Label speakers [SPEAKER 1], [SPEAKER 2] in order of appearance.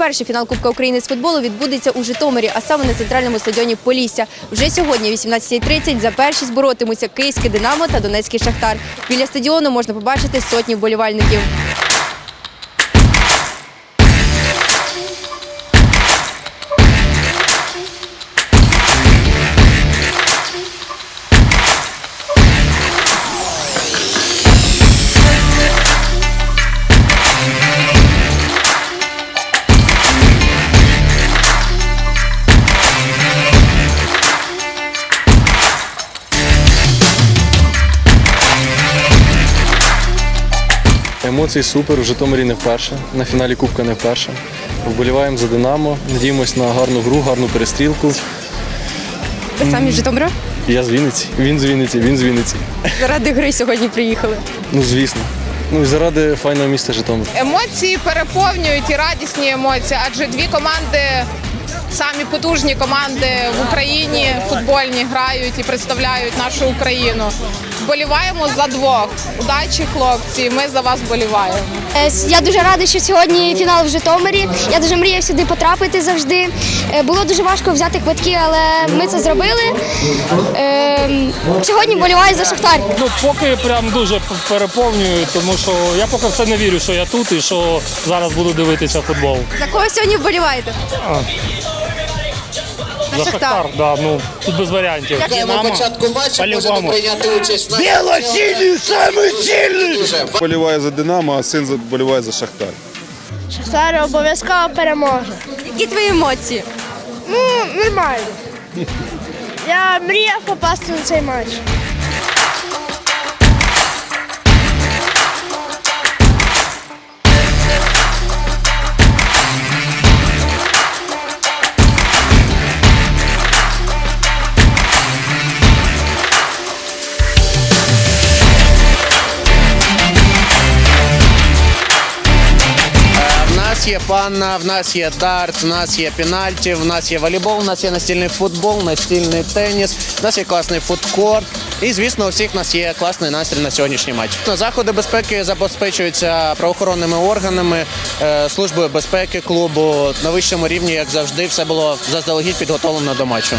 [SPEAKER 1] вперше фінал Кубка України з футболу відбудеться у Житомирі, а саме на центральному стадіоні Полісся. Вже сьогодні, о 18.30, за першість боротимуться Київське Динамо та Донецький Шахтар. Біля стадіону можна побачити сотні вболівальників.
[SPEAKER 2] Емоції супер, у Житомирі не вперше, на фіналі Кубка не вперше. Вболіваємо за Динамо, надіємось на гарну гру, гарну перестрілку.
[SPEAKER 1] Ви самі з Житомира?
[SPEAKER 2] Я з Вінниці, він з Вінниці, він з Вінниці.
[SPEAKER 1] Заради гри сьогодні приїхали.
[SPEAKER 2] Ну, звісно. Ну і заради файного міста Житомир.
[SPEAKER 3] Емоції переповнюють і радісні емоції, адже дві команди, самі потужні команди в Україні футбольні грають і представляють нашу Україну. Вболіваємо за двох. Удачі, хлопці! Ми за вас вболіваємо.
[SPEAKER 4] Е, Я дуже радий, що сьогодні фінал в Житомирі. Я дуже мріяв сюди потрапити завжди. Е, Було дуже важко взяти квитки, але ми це зробили. Е, Сьогодні боліваю за Шахтар.
[SPEAKER 5] Ну, поки прям дуже переповнюю, тому що я поки все не вірю, що я тут і що зараз буду дивитися футбол.
[SPEAKER 1] За кого сьогодні вболіваєте?
[SPEAKER 5] За
[SPEAKER 1] Шахтар.
[SPEAKER 5] Да, ну тут без варіантів.
[SPEAKER 6] На початку матчу можемо прийняти участь. Білосілі, саме сильний!
[SPEAKER 7] Боліває за Динамо, а син за- боліває за Шахтар.
[SPEAKER 4] Шахтар обов'язково переможе.
[SPEAKER 1] Які твої емоції?
[SPEAKER 4] Ну, нормально. Я мріяв попасти на цей матч.
[SPEAKER 6] Нас є панна, в нас є дарт, в нас є пенальті, в нас є волейбол, в нас є настільний футбол, настільний теніс, в нас є класний фудкорт. І, звісно, у всіх нас є класний настрій на сьогоднішній матч. Заходи безпеки забезпечуються правоохоронними органами, е, службою безпеки клубу на вищому рівні, як завжди, все було заздалегідь підготовлено до матчу.